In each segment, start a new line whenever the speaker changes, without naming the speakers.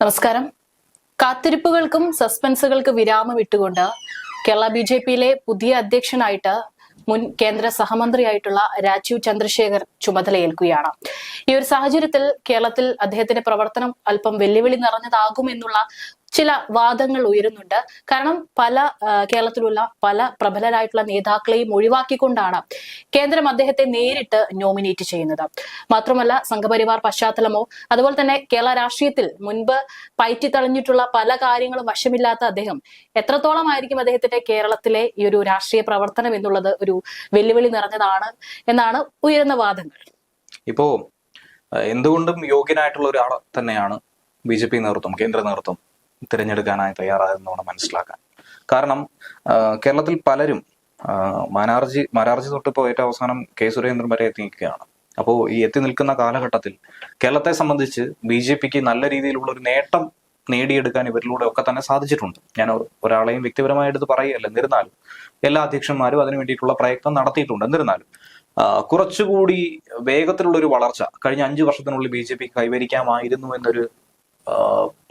നമസ്കാരം. കാത്തിരിപ്പുകൾക്കും സസ്പെൻസുകൾക്ക് വിരാമം ഇട്ടുകൊണ്ട് കേരള ബി ജെ പിയിലെ പുതിയ അധ്യക്ഷനായിട്ട് മുൻ കേന്ദ്ര സഹമന്ത്രിയായിട്ടുള്ള രാജീവ് ചന്ദ്രശേഖർ ചുമതലയേൽക്കുകയാണ്. ഈ ഒരു സാഹചര്യത്തിൽ കേരളത്തിൽ അദ്ദേഹത്തിന്റെ പ്രവർത്തനം അല്പം വെല്ലുവിളി നിറഞ്ഞതാകുമെന്നുള്ള ചില വാദങ്ങൾ ഉയരുന്നുണ്ട്. കാരണം പല കേരളത്തിലുള്ള പല പ്രബലരായിട്ടുള്ള നേതാക്കളെയും ഒഴിവാക്കിക്കൊണ്ടാണ് കേന്ദ്രം അദ്ദേഹത്തെ നേരിട്ട് നോമിനേറ്റ് ചെയ്യുന്നത്. മാത്രമല്ല സംഘപരിവാർ പശ്ചാത്തലമോ അതുപോലെ തന്നെ കേരള രാഷ്ട്രീയത്തിൽ മുൻപ് പയറ്റിത്തളഞ്ഞിട്ടുള്ള പല കാര്യങ്ങളും വശമില്ലാത്ത അദ്ദേഹം എത്രത്തോളമായിരിക്കും അദ്ദേഹത്തിന്റെ കേരളത്തിലെ ഈ ഒരു രാഷ്ട്രീയ പ്രവർത്തനം എന്നുള്ളത് ഒരു വെല്ലുവിളി നിറഞ്ഞതാണ് എന്നാണ് ഉയരുന്ന വാദങ്ങൾ.
ഇപ്പോ എന്തുകൊണ്ടും യോഗ്യനായിട്ടുള്ള ഒരാൾ തന്നെയാണ് ബി ജെ പി നേതൃത്വം കേന്ദ്ര നേതൃത്വം? തിരഞ്ഞെടുക്കാനായി തയ്യാറായതെന്ന് വേണം മനസ്സിലാക്കാൻ കാരണം കേരളത്തിൽ പലരും മാനാർജി മാനാർജി തൊട്ട് ഇപ്പോൾ ഏറ്റവും അവസാനം കെ സുരേന്ദ്രൻ വരെ എത്തി നിൽക്കുകയാണ് അപ്പോൾ ഈ എത്തി നിൽക്കുന്ന കാലഘട്ടത്തിൽ കേരളത്തെ സംബന്ധിച്ച് ബി ജെ പിക്ക് നല്ല രീതിയിലുള്ള ഒരു നേട്ടം നേടിയെടുക്കാൻ ഇവരിലൂടെ ഒക്കെ തന്നെ സാധിച്ചിട്ടുണ്ട്. ഞാൻ ഒരാളെയും വ്യക്തിപരമായി എടുത്ത് പറയുകയല്ല എന്നിരുന്നാലും എല്ലാ അധ്യക്ഷന്മാരും അതിനു വേണ്ടിയിട്ടുള്ള പ്രയത്നം നടത്തിയിട്ടുണ്ട്. എന്നിരുന്നാലും കുറച്ചുകൂടി വേഗത്തിലുള്ള ഒരു വളർച്ച കഴിഞ്ഞ അഞ്ചു വർഷത്തിനുള്ളിൽ ബി ജെ പി കൈവരിക്കാമായിരുന്നു എന്നൊരു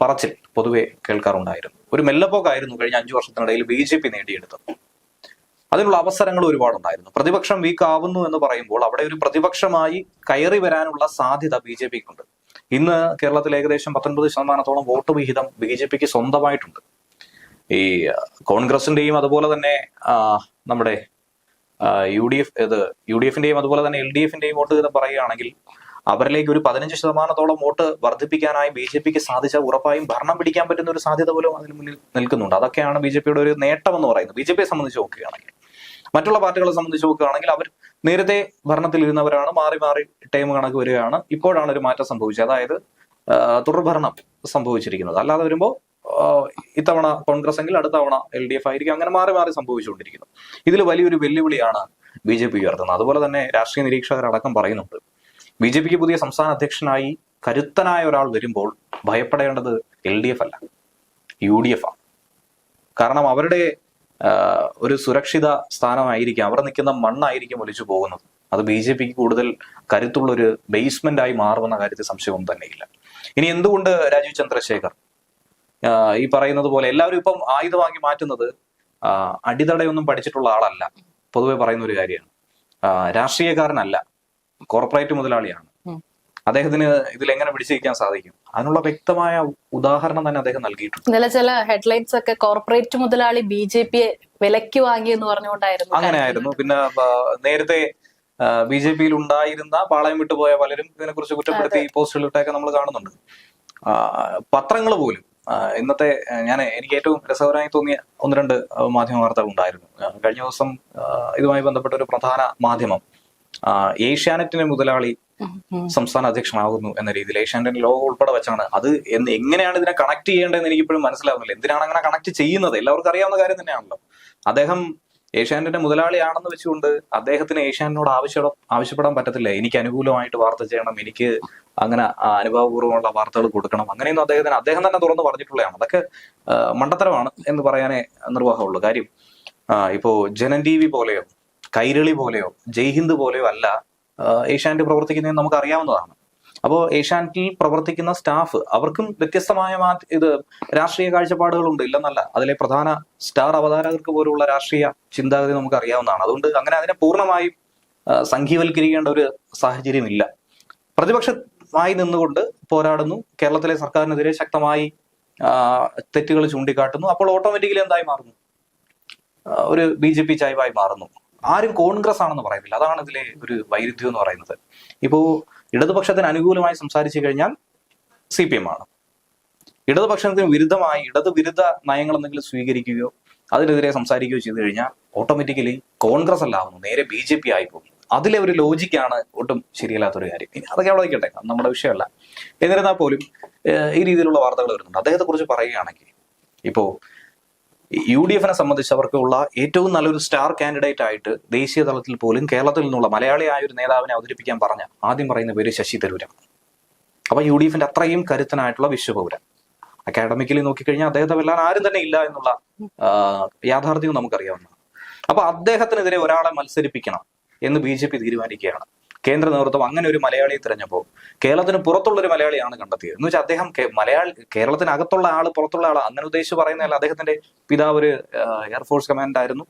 പറച്ചിൽ പൊതുവെ കേൾക്കാറുണ്ടായിരുന്നു. ഒരു മെല്ലപ്പോക്കായിരുന്നു കഴിഞ്ഞ അഞ്ചു വർഷത്തിനിടയിൽ ബി ജെ പി നേടിയെടുത്തത്. അതിനുള്ള അവസരങ്ങൾ ഒരുപാടുണ്ടായിരുന്നു. പ്രതിപക്ഷം വീക്ക് ആവുന്നു എന്ന് പറയുമ്പോൾ അവിടെ ഒരു പ്രതിപക്ഷമായി കയറി വരാനുള്ള സാധ്യത ബി ജെ പിക്കുണ്ട് ഇന്ന് കേരളത്തിൽ ഏകദേശം പത്തൊൻപത് ശതമാനത്തോളം വോട്ട് വിഹിതം ബി ജെ പിക്ക് സ്വന്തമായിട്ടുണ്ട്. ഈ കോൺഗ്രസിന്റെയും അതുപോലെ തന്നെ നമ്മുടെ യു ഡി എഫ് ഇത് യു ഡി എഫിന്റെയും അതുപോലെ തന്നെ എൽ ഡി എഫിന്റെയും വോട്ട് വിഹിതം പറയുകയാണെങ്കിൽ അവരിലേക്ക് ഒരു പതിനഞ്ച് ശതമാനത്തോളം വോട്ട് വർദ്ധിപ്പിക്കാനായി ബി ജെ പിക്ക് സാധിച്ച ഉറപ്പായും ഭരണം പിടിക്കാൻ പറ്റുന്ന ഒരു സാധ്യത പോലും അതിന് മുന്നിൽ നിൽക്കുന്നുണ്ട്. അതൊക്കെയാണ് ബി ജെ പിയുടെ ഒരു നേട്ടം എന്ന് പറയുന്നത്. ബി ജെ പിയെ സംബന്ധിച്ച് നോക്കുകയാണെങ്കിൽ. മറ്റുള്ള പാർട്ടികളെ സംബന്ധിച്ച് നോക്കുകയാണെങ്കിൽ അവർ നേരത്തെ ഭരണത്തിൽ ഇരുന്നവരാണ് മാറി മാറി ടൈം കണക്ക് വരികയാണ്. ഇപ്പോഴാണ് ഒരു മാറ്റം സംഭവിച്ചത്. അതായത് തുടർഭരണം സംഭവിച്ചിരിക്കുന്നത്. അല്ലാതെ വരുമ്പോൾ ഇത്തവണ കോൺഗ്രസ് എങ്കിൽ അടുത്ത തവണ എൽ ഡി എഫ് ആയിരിക്കും. അങ്ങനെ മാറി മാറി സംഭവിച്ചുകൊണ്ടിരിക്കുന്നു. ഇതിൽ വലിയൊരു വെല്ലുവിളിയാണ് ബി ജെ പി ഉയർത്തുന്നത്. അതുപോലെ തന്നെ രാഷ്ട്രീയ നിരീക്ഷകരടക്കം പറയുന്നുണ്ട്. ബി ജെ പിക്ക് പുതിയ സംസ്ഥാന അധ്യക്ഷനായി കരുത്തനായ ഒരാൾ വരുമ്പോൾ ഭയപ്പെടേണ്ടത് എൽ ഡി എഫ് അല്ല യു ഡി എഫ് ആണ് കാരണം അവരുടെ ഒരു സുരക്ഷിത സ്ഥാനമായിരിക്കും അവർ നിൽക്കുന്ന മണ്ണായിരിക്കും ഒലിച്ചു പോകുന്നത്. അത് ബി ജെ പിക്ക് കൂടുതൽ കരുത്തുള്ള ഒരു ബേസ്മെന്റ് ആയി മാറുമെന്ന കാര്യത്തിൽ സംശയവും തന്നെയില്ല. ഇനി എന്തുകൊണ്ട് രാജീവ് ചന്ദ്രശേഖർ ഈ പറയുന്നത് പോലെ എല്ലാവരും ഇപ്പം ആയുധമാക്കി മാറ്റുന്നത് അടിതടയൊന്നും പഠിച്ചിട്ടുള്ള ആളല്ല പൊതുവെ പറയുന്ന ഒരു കാര്യമാണ് രാഷ്ട്രീയക്കാരനല്ല കോർപ്പറേറ്റ് മുതലാളിയാണ്. അദ്ദേഹത്തിന് ഇതിൽ എങ്ങനെ പിടിച്ചിരിക്കാൻ സാധിക്കും? അതിനുള്ള വ്യക്തമായ ഉദാഹരണം തന്നെ അദ്ദേഹം നൽകിയിട്ടുണ്ട്.
ഇന്നലെ ചില ഹെഡ്ലൈൻസ് ഒക്കെ കോർപ്പറേറ്റ് മുതലാളി ബി ജെ പിയെ വിലക്ക് വാങ്ങി എന്ന് പറഞ്ഞുകൊണ്ടായിരുന്നു.
അങ്ങനെയായിരുന്നു. പിന്നെ നേരത്തെ ബി ജെ പിയിൽ ഉണ്ടായിരുന്ന പാളയം വിട്ടുപോയ പലരും ഇതിനെക്കുറിച്ച് കുറ്റപ്പെടുത്തി പോസ്റ്റുകളിട്ടൊക്കെ നമ്മൾ കാണുന്നുണ്ട്. പത്രങ്ങൾ പോലും ഇന്നത്തെ ഞാൻ എനിക്ക് ഏറ്റവും രസകരമായി തോന്നിയ ഒന്ന് രണ്ട് മാധ്യമ വാർത്തകൾ ഉണ്ടായിരുന്നു. കഴിഞ്ഞ ദിവസം ഇതുമായി ബന്ധപ്പെട്ട ഒരു പ്രധാന മാധ്യമം ആ, ഏഷ്യാനെറ്റിന്റെ മുതലാളി. സംസ്ഥാന അധ്യക്ഷനാകുന്നു എന്ന രീതിയിൽ ഏഷ്യാനെറ്റിന്റെ ലോഗോ ഉൾപ്പെടെ വെച്ചാണ്. അത് എന്ന് എങ്ങനെയാണ് ഇതിനെ കണക്ട് ചെയ്യേണ്ടതെന്ന് എനിക്ക് ഇപ്പോഴും മനസ്സിലാവുന്നില്ല. എന്തിനാണ് അങ്ങനെ കണക്ട് ചെയ്യുന്നത്? എല്ലാവർക്കും അറിയാവുന്ന കാര്യം തന്നെയാണല്ലോ. അദ്ദേഹം ഏഷ്യാനെറ്റിന്റെ മുതലാളിയാണെന്ന് വെച്ചുകൊണ്ട് അദ്ദേഹത്തിന് ഏഷ്യാനെറ്റിനോട് ആവശ്യം ആവശ്യപ്പെടാൻ പറ്റത്തില്ല. എനിക്ക് അനുകൂലമായിട്ട് വാർത്ത ചെയ്യണം എനിക്ക് അങ്ങനെ അനുഭവപൂർവമുള്ള വാർത്തകൾ കൊടുക്കണം അങ്ങനെയൊന്നും അദ്ദേഹത്തിന് അദ്ദേഹം തന്നെ തുറന്നു പറഞ്ഞിട്ടുള്ളതാണ്. അതൊക്കെ മണ്ടത്തരമാണ് എന്ന് പറയാനേ നിർവാഹമുള്ളൂ. കാര്യം ഇപ്പോ ജനൻ ടി വി പോലെയോ കൈരളി പോലെയോ ജയ്ഹിന്ദ് പോലെയോ അല്ല ഏഷ്യാനെറ്റ് പ്രവർത്തിക്കുന്നതെന്ന് നമുക്ക് അറിയാവുന്നതാണ് അപ്പോൾ ഏഷ്യാനെറ്റിൽ പ്രവർത്തിക്കുന്ന സ്റ്റാഫ് അവർക്കും വ്യത്യസ്തമായ ഇത് രാഷ്ട്രീയ കാഴ്ചപ്പാടുകളുണ്ട് ഇല്ലെന്നല്ല. അതിലെ പ്രധാന സ്റ്റാർ അവതാരകർക്ക് പോലുള്ള രാഷ്ട്രീയ ചിന്താഗതി നമുക്ക് അറിയാവുന്നതാണ് അതുകൊണ്ട് അങ്ങനെ അതിനെ പൂർണമായും സംഘീവൽക്കരിക്കേണ്ട ഒരു സാഹചര്യമില്ല. പ്രതിപക്ഷമായി നിന്നുകൊണ്ട് പോരാടുന്നു. കേരളത്തിലെ സർക്കാരിനെതിരെ ശക്തമായി തെറ്റുകൾ ചൂണ്ടിക്കാട്ടുന്നു. അപ്പോൾ ഓട്ടോമാറ്റിക്കലി എന്തായി മാറുന്നു? ഒരു ബി ജെ പി ചായ്വായി മാറുന്നു. ആരും കോൺഗ്രസ് ആണെന്ന് പറയുന്നില്ല അതാണ് ഇതിലെ ഒരു വൈരുദ്ധ്യം എന്ന് പറയുന്നത്. ഇപ്പോ ഇടതുപക്ഷത്തിന് അനുകൂലമായി സംസാരിച്ചു കഴിഞ്ഞാൽ സി പി എം ആണ്. ഇടതുപക്ഷത്തിന് വിരുദ്ധമായി ഇടതുവിരുദ്ധ നയങ്ങൾ എന്തെങ്കിലും സ്വീകരിക്കുകയോ അതിനെതിരെ സംസാരിക്കുകയോ ചെയ്തു കഴിഞ്ഞാൽ ഓട്ടോമാറ്റിക്കലി കോൺഗ്രസ് അല്ലാവുന്നു. നേരെ ബി ജെ പി ആയി അതിലെ ഒരു ലോജിക്കാണ് ഒട്ടും ശരിയല്ലാത്തൊരു കാര്യം. ഇനി അതൊക്കെ അവിടെ വയ്ക്കട്ടെ നമ്മുടെ വിഷയമല്ല. എന്നിരുന്നാൽ പോലും ഈ രീതിയിലുള്ള വാർത്തകൾ വരുന്നുണ്ട്. അദ്ദേഹത്തെ കുറിച്ച് പറയുകയാണെങ്കിൽ ഇപ്പോ യു ഡി എഫിനെ സംബന്ധിച്ച് അവർക്കുള്ള ഏറ്റവും നല്ലൊരു സ്റ്റാർ കാൻഡിഡേറ്റ് ആയിട്ട് ദേശീയ തലത്തിൽ പോലും കേരളത്തിൽ നിന്നുള്ള മലയാളിയായ ഒരു നേതാവിനെ അവതരിപ്പിക്കാൻ പറഞ്ഞ ആദ്യം പറയുന്ന പേര് ശശി തരൂരാണ്. അപ്പൊ യു ഡി എഫിന്റെ അത്രയും കരുത്തനായിട്ടുള്ള വിശ്വപൗരൻ. അക്കാഡമിക്കലി നോക്കിക്കഴിഞ്ഞാൽ അദ്ദേഹത്തെ വെല്ലാൻ ആരും തന്നെ ഇല്ല എന്നുള്ള യാഥാർത്ഥ്യവും നമുക്കറിയാവുന്നതാണ്. അപ്പൊ അദ്ദേഹത്തിനെതിരെ ഒരാളെ മത്സരിപ്പിക്കണം എന്ന് ബി ജെ പി തീരുമാനിക്കുകയാണ്. കേന്ദ്ര നേതൃത്വം അങ്ങനെ ഒരു മലയാളിയെ തിരഞ്ഞപ്പോൾ കേരളത്തിന് പുറത്തുള്ള ഒരു മലയാളിയാണ് കണ്ടെത്തിയത്. എന്ന് വെച്ചാൽ അദ്ദേഹം മലയാളി കേരളത്തിനകത്തുള്ള ആൾ പുറത്തുള്ള ആൾ അങ്ങനെ ഉദ്ദേശിച്ച് പറയുന്നതല്ല അദ്ദേഹത്തിന്റെ പിതാവ് ഒരു എയർഫോഴ്സ് കമാൻഡർ ആയിരുന്നു.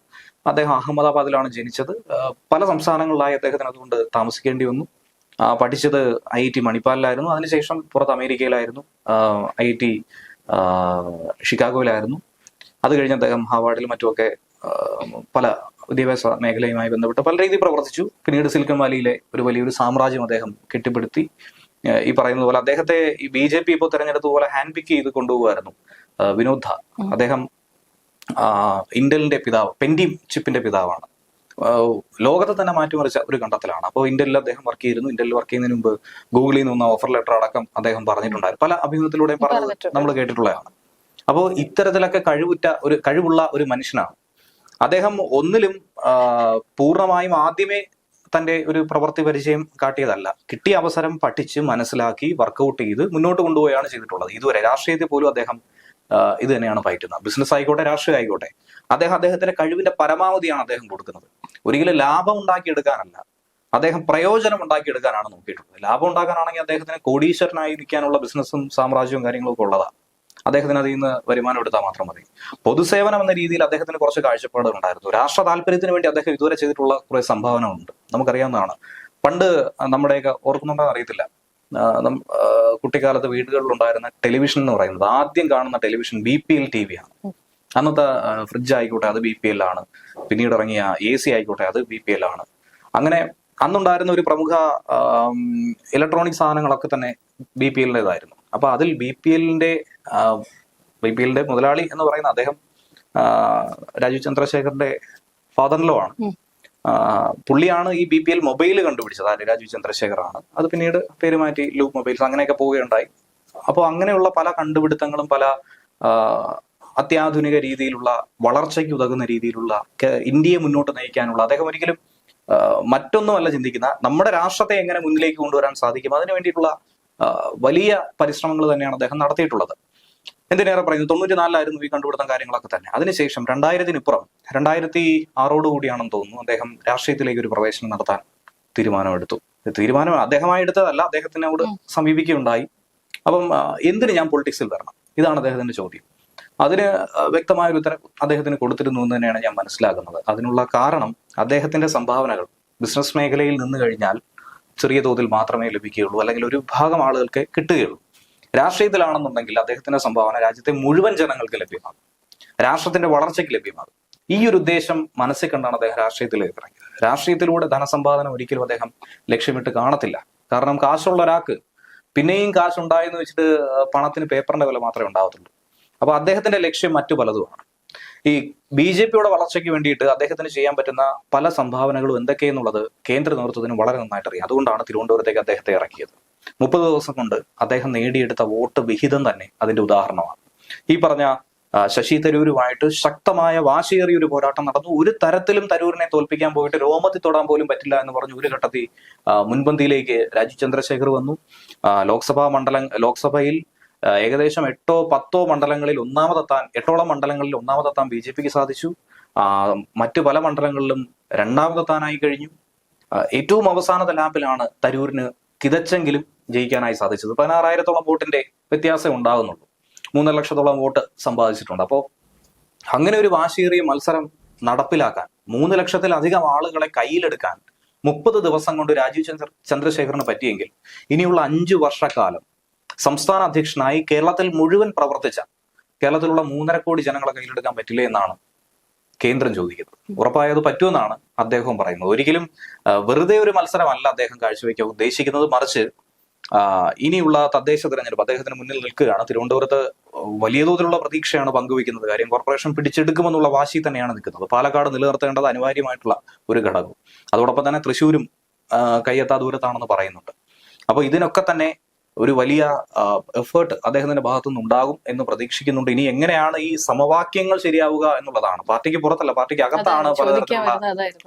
അദ്ദേഹം അഹമ്മദാബാദിലാണ് ജനിച്ചത്. പല സംസ്ഥാനങ്ങളിലായി അദ്ദേഹത്തിന് അതുകൊണ്ട് താമസിക്കേണ്ടി വന്നു. പഠിച്ചത് ഐ ടി മണിപ്പാലിലായിരുന്നു. അതിനുശേഷം പുറത്ത് അമേരിക്കയിലായിരുന്നു. I T ഷിക്കാഗോയിലായിരുന്നു. അത് കഴിഞ്ഞ് അദ്ദേഹം ഹാവാർഡിലും മറ്റുമൊക്കെ പല വിദ്യാഭ്യാസ മേഖലയുമായി ബന്ധപ്പെട്ട് പല രീതിയിൽ പ്രവർത്തിച്ചു. പിന്നീട് സിലിക്കൺ വാലിയിലെ ഒരു വലിയൊരു സാമ്രാജ്യം അദ്ദേഹം കെട്ടിപ്പടുത്തി. ഈ പറയുന്നത് പോലെ അദ്ദേഹത്തെ ഈ ബി ജെ പി ഇപ്പോൾ തെരഞ്ഞെടുത്തതുപോലെ ഹാൻഡ് പിക്ക് ചെയ്ത് കൊണ്ടുപോകുമായിരുന്നു. വിനോദ അദ്ദേഹം ഇന്റലിന്റെ പിതാവ് പെൻഡി ചിപ്പിന്റെ പിതാവാണ്. ലോകത്തെ തന്നെ മാറ്റിമറിച്ച ഒരു കണ്ടെത്തലാണ്. അപ്പോൾ ഇന്റലിൽ അദ്ദേഹം വർക്ക് ചെയ്തിരുന്നു. ഇന്റലിൽ വർക്ക് ചെയ്യുന്നതിന് മുമ്പ് ഗൂഗിളിൽ നിന്ന് ഓഫർ ലെറ്റർ അടക്കം അദ്ദേഹം പറഞ്ഞിട്ടുണ്ടായിരുന്നു. പല അഭിമുഖത്തിലൂടെയും പറഞ്ഞത് നമ്മൾ കേട്ടിട്ടുള്ളതാണ്. അപ്പോൾ ഇത്തരത്തിലൊക്കെ കഴിവുറ്റ ഒരു കഴിവുള്ള ഒരു മനുഷ്യനാണ് അദ്ദേഹം ഒന്നിലും പൂർണമായും ആദ്യമേ തന്റെ ഒരു പ്രവൃത്തി പരിചയം കാട്ടിയതല്ല. കിട്ടിയ അവസരം പഠിച്ച് മനസ്സിലാക്കി വർക്ക്ഔട്ട് ചെയ്ത് മുന്നോട്ട് കൊണ്ടുപോയാണ് ചെയ്തിട്ടുള്ളത്. ഇതുവരെ രാഷ്ട്രീയത്തിൽ പോലും അദ്ദേഹം ഇത് തന്നെയാണ് പയറ്റുന്നത്. ബിസിനസ് ആയിക്കോട്ടെ രാഷ്ട്രീയം ആയിക്കോട്ടെ. അദ്ദേഹം അദ്ദേഹത്തിന്റെ കഴിവിന്റെ പരമാവധിയാണ് അദ്ദേഹം കൊടുക്കുന്നത്. ഒരിക്കലും ലാഭം ഉണ്ടാക്കിയെടുക്കാനല്ല. അദ്ദേഹം പ്രയോജനം ഉണ്ടാക്കിയെടുക്കാനാണ് നോക്കിയിട്ടുള്ളത്. ലാഭം ഉണ്ടാക്കാനാണെങ്കിൽ അദ്ദേഹത്തിന് കോടീശ്വരനായി നിൽക്കാനുള്ള ബിസിനസ്സും സാമ്രാജ്യവും കാര്യങ്ങളും ഒക്കെ ഉള്ളതാണ് അദ്ദേഹത്തിന് അതിൽ നിന്ന് വരുമാനം എടുത്താൽ മാത്രം മതി. പൊതുസേവനം എന്ന രീതിയിൽ അദ്ദേഹത്തിന് കുറച്ച് കാഴ്ചപ്പാടുകൾ ഉണ്ടായിരുന്നു. രാഷ്ട്ര താല്പര്യത്തിന് വേണ്ടി അദ്ദേഹം ഇതുവരെ ചെയ്തിട്ടുള്ള കുറെ സംഭാവനകളുണ്ട്. നമുക്കറിയാവുന്നതാണ്. പണ്ട് നമ്മുടെയൊക്കെ ഓർക്കുന്നുണ്ടോ അറിയത്തില്ല. കുട്ടിക്കാലത്ത് വീടുകളിൽ ഉണ്ടായിരുന്ന ടെലിവിഷൻ എന്ന് പറയുന്നത് ആദ്യം കാണുന്ന television B P L T V ആണ്. അന്നത്തെ ഫ്രിഡ്ജ് ആയിക്കോട്ടെ അത് ബി പി എൽ ആണ്. പിന്നീട് ഇറങ്ങിയ എ സി ആയിക്കോട്ടെ അത് ബി പി എൽ ആണ്. അങ്ങനെ അന്നുണ്ടായിരുന്ന ഒരു പ്രമുഖ ഇലക്ട്രോണിക് സാധനങ്ങളൊക്കെ തന്നെ ബി പി എല്ലിന്റെതായിരുന്നു അപ്പൊ അതിൽ ബി പി എല്ലിന്റെ ബി പി എല്ലിന്റെ മുതലാളി എന്ന് പറയുന്ന അദ്ദേഹം രാജീവ് ചന്ദ്രശേഖറിന്റെ ഫാദറിലോ ആണ്. പുള്ളിയാണ് ഈ ബി പി എൽ മൊബൈൽ കണ്ടുപിടിച്ചത്. ആര്? രാജീവ് ചന്ദ്രശേഖർ ആണ് അത് പിന്നീട് പേര് മാറ്റി ലൂപ്പ് മൊബൈൽസ് അങ്ങനെയൊക്കെ പോവുകയുണ്ടായി. അപ്പോൾ അങ്ങനെയുള്ള പല കണ്ടുപിടുത്തങ്ങളും പല അത്യാധുനിക രീതിയിലുള്ള വളർച്ചയ്ക്ക് ഉതകുന്ന രീതിയിലുള്ള ഇന്ത്യയെ മുന്നോട്ട് നയിക്കാനുള്ള അദ്ദേഹം ഒരിക്കലും മറ്റൊന്നുമല്ല ചിന്തിക്കുന്ന നമ്മുടെ രാഷ്ട്രത്തെ എങ്ങനെ മുന്നിലേക്ക് കൊണ്ടുവരാൻ സാധിക്കും? അതിനു വേണ്ടിയിട്ടുള്ള വലിയ പരിശ്രമങ്ങൾ തന്നെയാണ് അദ്ദേഹം നടത്തിയിട്ടുള്ളത്. എന്തിനേറെ പറയുന്നു? തൊണ്ണൂറ്റിനാലിലായിരുന്നു ഈ കണ്ടുപിടുത്തം കാര്യങ്ങളൊക്കെ തന്നെ. അതിനുശേഷം രണ്ടായിരത്തിനിപ്പുറം രണ്ടായിരത്തി ആറോട് കൂടിയാണെന്ന് തോന്നുന്നു അദ്ദേഹം രാഷ്ട്രീയത്തിലേക്ക് ഒരു പ്രവേശനം നടത്താൻ തീരുമാനമെടുത്തു. തീരുമാനം അദ്ദേഹമായി എടുത്തതല്ല അദ്ദേഹത്തിനോട് സമീപിക്കുകയുണ്ടായി. അപ്പം എന്തിന് ഞാൻ പൊളിറ്റിക്സിൽ വരണം? ഇതാണ് അദ്ദേഹത്തിന്റെ ചോദ്യം. അതിന് വ്യക്തമായ ഒരു ഉത്തരം അദ്ദേഹത്തിന് കൊടുത്തിരുന്നു എന്ന് തന്നെയാണ് ഞാൻ മനസ്സിലാക്കുന്നത്. അതിനുള്ള കാരണം അദ്ദേഹത്തിന്റെ സംഭാവനകൾ ബിസിനസ് മേഖലയിൽ നിന്ന് കഴിഞ്ഞാൽ ചെറിയ തോതിൽ മാത്രമേ ലഭിക്കുകയുള്ളൂ അല്ലെങ്കിൽ ഒരു ഭാഗം ആളുകൾക്ക് കിട്ടുകയുള്ളൂ. രാഷ്ട്രീയത്തിലാണെന്നുണ്ടെങ്കിൽ അദ്ദേഹത്തിന്റെ സംഭാവന രാജ്യത്തെ മുഴുവൻ ജനങ്ങൾക്ക് ലഭ്യമാകും. രാഷ്ട്രത്തിന്റെ വളർച്ചയ്ക്ക് ലഭ്യമാകും. ഈ ഒരു ഉദ്ദേശം മനസ്സിൽ കണ്ടാണ് അദ്ദേഹം രാഷ്ട്രീയത്തിലേക്ക് ഇറങ്ങിയത്. രാഷ്ട്രീയത്തിലൂടെ ധനസമ്പാദനം ഒരിക്കലും അദ്ദേഹം ലക്ഷ്യമിട്ട് കാണത്തില്ല. കാരണം കാശുള്ള ഒരാൾക്ക് പിന്നെയും കാശുണ്ടായെന്ന് വെച്ചിട്ട് പണത്തിന് പേപ്പറിന്റെ വില മാത്രമേ ഉണ്ടാവത്തുള്ളൂ. അപ്പൊ അദ്ദേഹത്തിന്റെ ലക്ഷ്യം മറ്റു പലതുമാണ്. ഈ ബി ജെ പിയുടെ വളർച്ചയ്ക്ക് വേണ്ടിയിട്ട് അദ്ദേഹത്തിന് ചെയ്യാൻ പറ്റുന്ന പല സംഭാവനകളും എന്തൊക്കെയെന്നുള്ളത് കേന്ദ്ര നേതൃത്വത്തിന് വളരെ നന്നായിട്ട് അറിയാം അതുകൊണ്ടാണ് തിരുവനന്തപുരത്തേക്ക് അദ്ദേഹത്തെ ഇറക്കിയത്. മുപ്പത് ദിവസം കൊണ്ട് അദ്ദേഹം നേടിയെടുത്ത വോട്ട് വിഹിതം തന്നെ അതിന്റെ ഉദാഹരണമാണ്. ഈ പറഞ്ഞ ശശി തരൂരുമായിട്ട് ശക്തമായ വാശിയേറിയ ഒരു പോരാട്ടം നടന്നു. ഒരു തരത്തിലും തരൂരിനെ തോൽപ്പിക്കാൻ പോയിട്ട് രോമത്തിൽ തൊടാൻ പോലും പറ്റില്ല എന്ന് പറഞ്ഞ് ഒരു ഘട്ടത്തിൽ മുൻപന്തിയിലേക്ക് രാജീവ് ചന്ദ്രശേഖർ വന്നു. ലോക്സഭാ മണ്ഡലം ലോക്സഭയിൽ ഏകദേശം എട്ടോ പത്തോ മണ്ഡലങ്ങളിൽ ഒന്നാമതെത്താൻ എട്ടോളം മണ്ഡലങ്ങളിൽ ഒന്നാമതെത്താൻ ബി ജെ പിക്ക് സാധിച്ചു. മറ്റു പല മണ്ഡലങ്ങളിലും രണ്ടാമതെത്താനായി കഴിഞ്ഞു. ഏറ്റവും അവസാനത്തെ ലാപ്പിലാണ് തരൂരിന് കിതച്ചെങ്കിലും ജയിക്കാനായി സാധിച്ചത്. പതിനാറായിരത്തോളം വോട്ടിന്റെ വ്യത്യാസം ഉണ്ടാകുന്നുള്ളൂ. മൂന്നര ലക്ഷത്തോളം വോട്ട് സമ്പാദിച്ചിട്ടുണ്ട്. അപ്പോൾ അങ്ങനെ ഒരു വാശിയേറിയ മത്സരം നടപ്പിലാക്കാൻ മൂന്ന് ലക്ഷത്തിലധികം ആളുകളെ കയ്യിലെടുക്കാൻ മുപ്പത് ദിവസം കൊണ്ട് രാജീവ് ചന്ദ്ര ചന്ദ്രശേഖറിന് പറ്റിയെങ്കിൽ ഇനിയുള്ള അഞ്ചു വർഷക്കാലം സംസ്ഥാന അധ്യക്ഷനായി കേരളത്തിൽ മുഴുവൻ പ്രവർത്തിച്ച കേരളത്തിലുള്ള മൂന്നര കോടി ജനങ്ങളെ കയ്യിലെടുക്കാൻ പറ്റില്ല എന്നാണ് കേന്ദ്രം ചോദിക്കുന്നത്. ഉറപ്പായത് പറ്റുമെന്നാണ് അദ്ദേഹവും പറയുന്നത്. ഒരിക്കലും വെറുതെ ഒരു മത്സരമല്ല അദ്ദേഹം കാഴ്ചവെക്കാൻ ഉദ്ദേശിക്കുന്നത്. മറിച്ച് ഇനിയുള്ള തദ്ദേശ തിരഞ്ഞെടുപ്പ് അദ്ദേഹത്തിന് മുന്നിൽ നിൽക്കുകയാണ്. തിരുവനന്തപുരത്ത് വലിയ തോതിലുള്ള പ്രതീക്ഷയാണ് പങ്കുവെക്കുന്നത് കാര്യം കോർപ്പറേഷൻ പിടിച്ചെടുക്കുമെന്നുള്ള വാശി തന്നെയാണ് നിൽക്കുന്നത്. പാലക്കാട് നിലനിർത്തേണ്ടത് അനിവാര്യമായിട്ടുള്ള ഒരു ഘടകം. അതോടൊപ്പം തന്നെ തൃശ്ശൂരും കയ്യെത്താ ദൂരത്താണെന്ന് പറയുന്നുണ്ട്. അപ്പോൾ ഇതിനൊക്കെ തന്നെ ഒരു വലിയ എഫേർട്ട് അദ്ദേഹത്തിന്റെ ഭാഗത്തുനിന്ന് ഉണ്ടാകും എന്ന് പ്രതീക്ഷിക്കുന്നുണ്ട്. ഇനി എങ്ങനെയാണ് ഈ സമവാക്യങ്ങൾ ശരിയാവുക എന്നുള്ളതാണ്. പാർട്ടിക്ക് പുറത്തല്ല പാർട്ടിക്ക് അകത്താണ്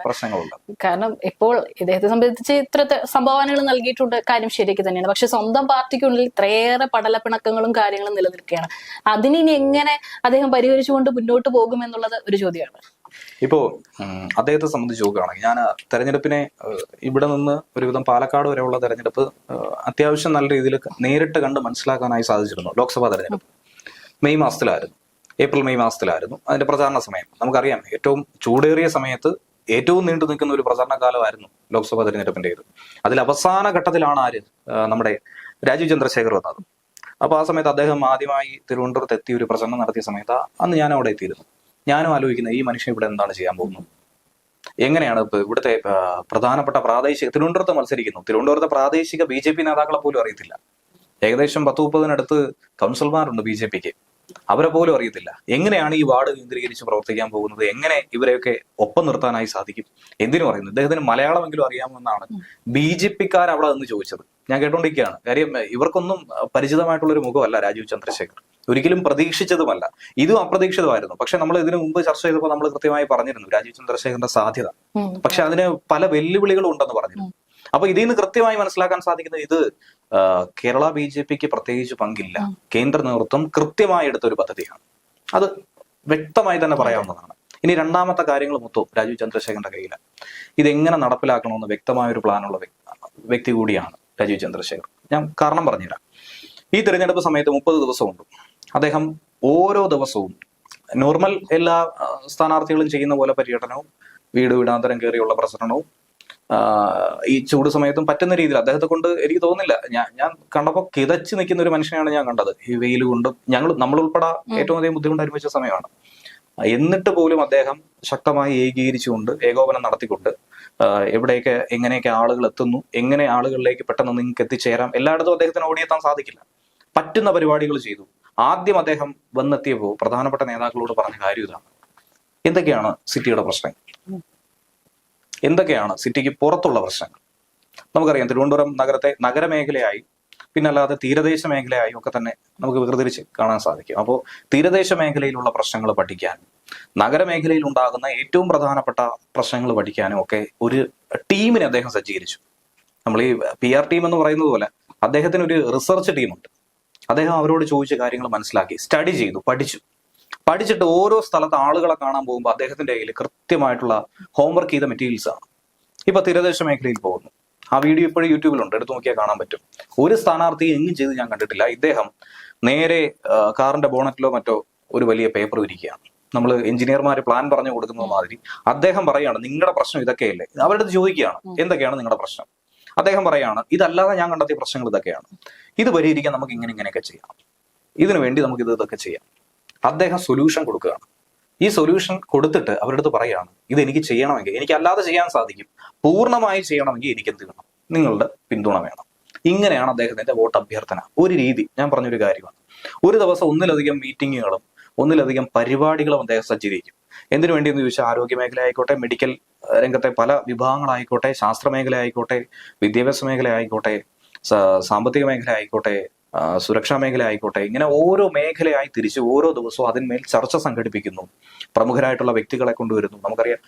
പ്രശ്നങ്ങളുണ്ട്.
കാരണം ഇപ്പോൾ ഇദ്ദേഹത്തെ സംബന്ധിച്ച് ഇത്ര സംഭാവനകൾ നൽകിയിട്ടുണ്ട് കാര്യം ശരിയാക്കി തന്നെയാണ്. പക്ഷെ സ്വന്തം പാർട്ടിക്കുള്ളിൽ ഇത്രയേറെ പടലപ്പിണക്കങ്ങളും കാര്യങ്ങളും നിലനിൽക്കുകയാണ്. അതിനി ഇനി എങ്ങനെ അദ്ദേഹം പരിഹരിച്ചുകൊണ്ട് മുന്നോട്ട് പോകുമെന്നുള്ളത് ഒരു ചോദ്യമാണ്.
ഇപ്പോ അദ്ദേഹത്തെ സംബന്ധിച്ച് നോക്കുകയാണെങ്കിൽ ഞാൻ തെരഞ്ഞെടുപ്പിനെ ഇവിടെ നിന്ന് ഒരുവിധം പാലക്കാട് വരെയുള്ള തെരഞ്ഞെടുപ്പ് അത്യാവശ്യം നല്ല രീതിയിൽ നേരിട്ട് കണ്ട് മനസ്സിലാക്കാനായി സാധിച്ചിരുന്നു ലോക്സഭാ തെരഞ്ഞെടുപ്പ്. മെയ് മാസത്തിലായിരുന്നു. ഏപ്രിൽ മെയ് മാസത്തിലായിരുന്നു. അതിന്റെ പ്രചാരണ സമയം. നമുക്കറിയാം ഏറ്റവും ചൂടേറിയ സമയത്ത് ഏറ്റവും നീണ്ടു നിൽക്കുന്ന ഒരു പ്രചാരണ കാലമായിരുന്നു ലോക്സഭാ തെരഞ്ഞെടുപ്പിന്റെ ഇത്. അതിൽ അവസാന ഘട്ടത്തിലാണ് ആര് നമ്മുടെ രാജീവ് ചന്ദ്രശേഖർ വന്നത്. അപ്പൊ ആ സമയത്ത് അദ്ദേഹം ആദ്യമായി തിരുവനന്തപുരത്ത് എത്തി ഒരു പ്രചരണം നടത്തിയ സമയത്ത് അന്ന് ഞാൻ അവിടെ എത്തിയിരുന്നു. ഞാനും ആലോചിക്കുന്നത് ഈ മനുഷ്യൻ ഇവിടെ എന്താണ് ചെയ്യാൻ പോകുന്നത്? എങ്ങനെയാണ് ഇവിടുത്തെ പ്രധാനപ്പെട്ട പ്രാദേശിക തിരുവനന്തപുരത്ത് മത്സരിക്കുന്നു. തിരുവനന്തപുരത്തെ പ്രാദേശിക ബി ജെ പി നേതാക്കളെ പോലും അറിയത്തില്ല. ഏകദേശം പത്ത് മുപ്പതിനടുത്ത് കൗൺസിലർമാരുണ്ട് ബി ജെ പിക്ക്. അവരെ പോലും അറിയത്തില്ല. എങ്ങനെയാണ് ഈ വാർഡ് കേന്ദ്രീകരിച്ച് പ്രവർത്തിക്കാൻ പോകുന്നത്? എങ്ങനെ ഇവരെയൊക്കെ ഒപ്പം നിർത്താനായി സാധിക്കും? എന്തിനു പറയുന്നു ഇദ്ദേഹത്തിന് മലയാളമെങ്കിലും അറിയാമെന്നാണ് ബി ജെ പിക്കാർ അവിടെ നിന്ന് ചോദിച്ചത്. ഞാൻ കേട്ടോണ്ടിരിക്കുകയാണ്. കാര്യം ഇവർക്കൊന്നും പരിചിതമായിട്ടുള്ള ഒരു മുഖമല്ല രാജീവ് ചന്ദ്രശേഖർ. ഒരിക്കലും പ്രതീക്ഷിച്ചതുമല്ല. ഇതും അപ്രതീക്ഷിതമായിരുന്നു. പക്ഷെ നമ്മൾ ഇതിനു മുമ്പ് ചർച്ച ചെയ്തപ്പോൾ നമ്മൾ കൃത്യമായി പറഞ്ഞിരുന്നു രാജീവ് ചന്ദ്രശേഖരന്റെ സാധ്യത. പക്ഷെ അതിന് പല വെല്ലുവിളികളും ഉണ്ടെന്ന് പറഞ്ഞിരുന്നു. അപ്പൊ ഇതിൽ നിന്ന് കൃത്യമായി മനസ്സിലാക്കാൻ സാധിക്കുന്നത് ഇത് കേരള ബി ജെ പിക്ക് പ്രത്യേകിച്ച് പങ്കില്ല. കേന്ദ്ര നേതൃത്വം കൃത്യമായി എടുത്ത ഒരു പദ്ധതിയാണ്. അത് വ്യക്തമായി തന്നെ പറയാവുന്നതാണ്. ഇനി രണ്ടാമത്തെ കാര്യങ്ങൾ മൊത്തം രാജീവ് ചന്ദ്രശേഖരന്റെ കയ്യിലാണ് ഇതെങ്ങനെ നടപ്പിലാക്കണമെന്ന് വ്യക്തമായ ഒരു പ്ലാനുള്ള വ്യക്തി കൂടിയാണ് രാജീവ് ചന്ദ്രശേഖർ ഞാൻ കാരണം പറഞ്ഞുതരാം. ഈ തിരഞ്ഞെടുപ്പ് സമയത്ത് മുപ്പത് ദിവസമുണ്ട്. അദ്ദേഹം ഓരോ ദിവസവും നോർമൽ എല്ലാ സ്ഥാനാർത്ഥികളും ചെയ്യുന്ന പോലെ പര്യടനവും വീട് വീടാന്തരം കയറിയുള്ള പ്രസരണവും ഈ ചൂട് സമയത്തും പറ്റുന്ന രീതിയിൽ അദ്ദേഹത്തെ കൊണ്ട് എനിക്ക് തോന്നുന്നില്ല. ഞാൻ ഞാൻ കണ്ടപ്പോൾ കിതച്ച് നിൽക്കുന്ന ഒരു മനുഷ്യനെയാണ് ഞാൻ കണ്ടത്. ഈ വെയിൽ കൊണ്ട് ഞങ്ങൾ നമ്മൾ ഉൾപ്പെടെ ഏറ്റവും അധികം ബുദ്ധിമുട്ട് അനുഭവിച്ച സമയമാണ്. എന്നിട്ട് പോലും അദ്ദേഹം ശക്തമായി ഏകീകരിച്ചുകൊണ്ട് ഏകോപനം നടത്തിക്കൊണ്ട് എവിടെയൊക്കെ എങ്ങനെയൊക്കെ ആളുകൾ എത്തുന്നു എങ്ങനെ ആളുകളിലേക്ക് പെട്ടെന്ന് നിങ്ങൾക്ക് എത്തിച്ചേരാം എല്ലായിടത്തും അദ്ദേഹത്തിന് ഓടിയെത്താൻ സാധിക്കില്ല. പറ്റുന്ന പരിപാടികൾ ചെയ്തു. ആദ്യം അദ്ദേഹം വന്നെത്തിയപ്പോൾ പ്രധാനപ്പെട്ട നേതാക്കളോട് പറഞ്ഞ കാര്യം ഇതാണ്. എന്തൊക്കെയാണ് സിറ്റിയുടെ പ്രശ്നങ്ങൾ എന്തൊക്കെയാണ് സിറ്റിക്ക് പുറത്തുള്ള പ്രശ്നങ്ങൾ? നമുക്കറിയാം തിരുവനന്തപുരം നഗരത്തെ നഗരമേഖലയായി പിന്നെ അല്ലാതെ തീരദേശ മേഖലയായും ഒക്കെ തന്നെ നമുക്ക് വികൃതിരിച്ച് കാണാൻ സാധിക്കും. അപ്പോൾ തീരദേശ മേഖലയിലുള്ള പ്രശ്നങ്ങൾ പഠിക്കാനും നഗരമേഖലയിൽ ഉണ്ടാകുന്ന ഏറ്റവും പ്രധാനപ്പെട്ട പ്രശ്നങ്ങൾ പഠിക്കാനും ഒക്കെ ഒരു ടീമിനെ അദ്ദേഹം സജ്ജീകരിച്ചു. നമ്മൾ ഈ പി ആർ ടീം എന്ന് പറയുന്നത് പോലെ അദ്ദേഹത്തിന് ഒരു റിസർച്ച് ടീമുണ്ട്. അദ്ദേഹം അവരോട് ചോദിച്ച കാര്യങ്ങൾ മനസ്സിലാക്കി സ്റ്റഡി ചെയ്തു പഠിച്ചു. പഠിച്ചിട്ട് ഓരോ സ്ഥലത്ത് ആളുകളെ കാണാൻ പോകുമ്പോൾ അദ്ദേഹത്തിന്റെ കയ്യിൽ കൃത്യമായിട്ടുള്ള ഹോംവർക്ക് ചെയ്ത മെറ്റീരിയൽസ് ആണ്. ഇപ്പൊ തീരദേശ മേഖലയിൽ പോകുന്നു. ആ വീഡിയോ ഇപ്പോഴും യൂട്യൂബിലുണ്ട് എടുത്തു നോക്കിയാൽ കാണാൻ പറ്റും. ഒരു സ്ഥാനാർത്ഥി എങ്ങും ചെയ്ത് ഞാൻ കണ്ടിട്ടില്ല. ഇദ്ദേഹം നേരെ കാറിന്റെ ബോണറ്റിലോ മറ്റോ ഒരു വലിയ പേപ്പർ ഇരിക്കുകയാണ്. നമ്മൾ എഞ്ചിനീയർമാർ പ്ലാൻ പറഞ്ഞു കൊടുക്കുന്നത് മാതിരി. അദ്ദേഹം പറയുകയാണ് നിങ്ങളുടെ പ്രശ്നം ഇതൊക്കെയല്ലേ? അവരുടെ ചോദിക്കുകയാണ് എന്തൊക്കെയാണ് നിങ്ങളുടെ പ്രശ്നം? അദ്ദേഹം പറയാണ് ഇതല്ലാതെ ഞാൻ കണ്ടെത്തിയ പ്രശ്നങ്ങൾ ഇതൊക്കെയാണ്. ഇത് പരിഹരിക്കാൻ നമുക്ക് ഇങ്ങനെ ഇങ്ങനെയൊക്കെ ചെയ്യാം. ഇതിനു വേണ്ടി നമുക്ക് ഇത് ഇതൊക്കെ ചെയ്യാം. അദ്ദേഹം സൊല്യൂഷൻ കൊടുക്കുകയാണ്. ഈ സൊല്യൂഷൻ കൊടുത്തിട്ട് അവരുടെ അടുത്ത് പറയാണ് ഇത് എനിക്ക് ചെയ്യണമെങ്കിൽ എനിക്ക് അല്ലാതെ ചെയ്യാൻ സാധിക്കും. പൂർണമായി ചെയ്യണമെങ്കിൽ എനിക്ക് എന്ത് വേണം? നിങ്ങളുടെ പിന്തുണ വേണം. ഇങ്ങനെയാണ് അദ്ദേഹത്തിന്റെ വോട്ട് അഭ്യർത്ഥന ഒരു രീതി ഞാൻ പറഞ്ഞൊരു കാര്യമാണ്. ഒരു ദിവസം ഒന്നിലധികം മീറ്റിങ്ങുകളും ഒന്നിലധികം പരിപാടികളും അദ്ദേഹം സജ്ജീകരിക്കും എന്തിനു വേണ്ടി എന്ന് ചോദിച്ചാൽ ആരോഗ്യ മേഖല ആയിക്കോട്ടെ മെഡിക്കൽ രംഗത്തെ പല വിഭാഗങ്ങളായിക്കോട്ടെ ശാസ്ത്ര മേഖല ആയിക്കോട്ടെ വിദ്യാഭ്യാസ മേഖല ആയിക്കോട്ടെ സാമ്പത്തിക മേഖല ആയിക്കോട്ടെ സുരക്ഷാ മേഖല ആയിക്കോട്ടെ ഇങ്ങനെ ഓരോ മേഖലയായി തിരിച്ച് ഓരോ ദിവസവും അതിന്മേൽ ചർച്ച സംഘടിപ്പിക്കുന്നു. പ്രമുഖരായിട്ടുള്ള വ്യക്തികളെ കൊണ്ടുവരുന്നു. നമുക്കറിയാം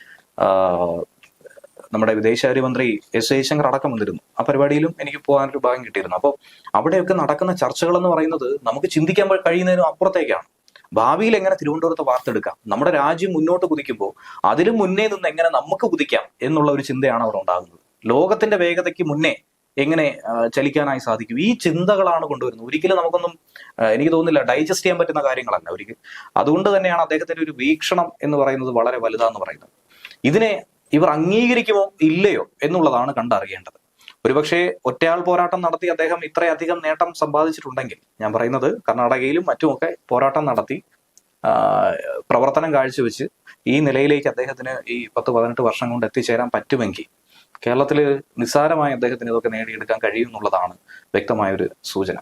നമ്മുടെ വിദേശകാര്യമന്ത്രി എസ് ജയശങ്കർ അടക്കം വന്നിരുന്നു. ആ പരിപാടിയിലും എനിക്ക് പോകാനൊരു ഭാഗം കിട്ടിയിരുന്നു. അപ്പോൾ അവിടെയൊക്കെ നടക്കുന്ന ചർച്ചകൾ എന്ന് പറയുന്നത് നമുക്ക് ചിന്തിക്കാൻ കഴിയുന്നതിനും അപ്പുറത്തേക്കാണ്. ഭാവിയിൽ എങ്ങനെ തിരുവനന്തപുരത്ത് വാർത്തെടുക്കാം നമ്മുടെ രാജ്യം മുന്നോട്ട് കുതിക്കുമ്പോൾ അതിലും മുന്നേ നിന്ന് എങ്ങനെ നമുക്ക് കുതിക്കാം എന്നുള്ള ഒരു ചിന്തയാണ് അവർ ഉണ്ടാകുന്നത്. ലോകത്തിന്റെ വേഗതയ്ക്ക് മുന്നേ എങ്ങനെ ചലിക്കാനായി സാധിക്കും? ഈ ചിന്തകളാണ് കൊണ്ടുവരുന്നത്. ഒരിക്കലും നമുക്കൊന്നും എനിക്ക് തോന്നുന്നില്ല ഡൈജസ്റ്റ് ചെയ്യാൻ പറ്റുന്ന കാര്യങ്ങളല്ല ഒരിക്കലും അതുകൊണ്ട് തന്നെയാണ് അദ്ദേഹത്തിന്റെ ഒരു വീക്ഷണം എന്ന് പറയുന്നത് വളരെ വലുതാന്ന് പറയുന്നത്. ഇതിനെ ഇവർ അംഗീകരിക്കുമോ ഇല്ലയോ എന്നുള്ളതാണ് കണ്ടറിയേണ്ടത്. ഒരുപക്ഷെ ഒറ്റയാൾ പോരാട്ടം നടത്തി അദ്ദേഹം ഇത്രയധികം നേട്ടം സമ്പാദിച്ചിട്ടുണ്ടെങ്കിൽ ഞാൻ പറയുന്നത് കർണാടകയിലും മറ്റുമൊക്കെ പോരാട്ടം നടത്തി പ്രവർത്തനം കാഴ്ചവെച്ച് ഈ നിലയിലേക്ക് അദ്ദേഹത്തിന് ഈ പത്ത് പതിനെട്ട് വർഷം കൊണ്ട് എത്തിച്ചേരാൻ പറ്റുമെങ്കിൽ കേരളത്തിൽ നിസ്സാരമായി അദ്ദേഹത്തിന് ഇതൊക്കെ നേടിയെടുക്കാൻ കഴിയും എന്നുള്ളതാണ് വ്യക്തമായ ഒരു സൂചന.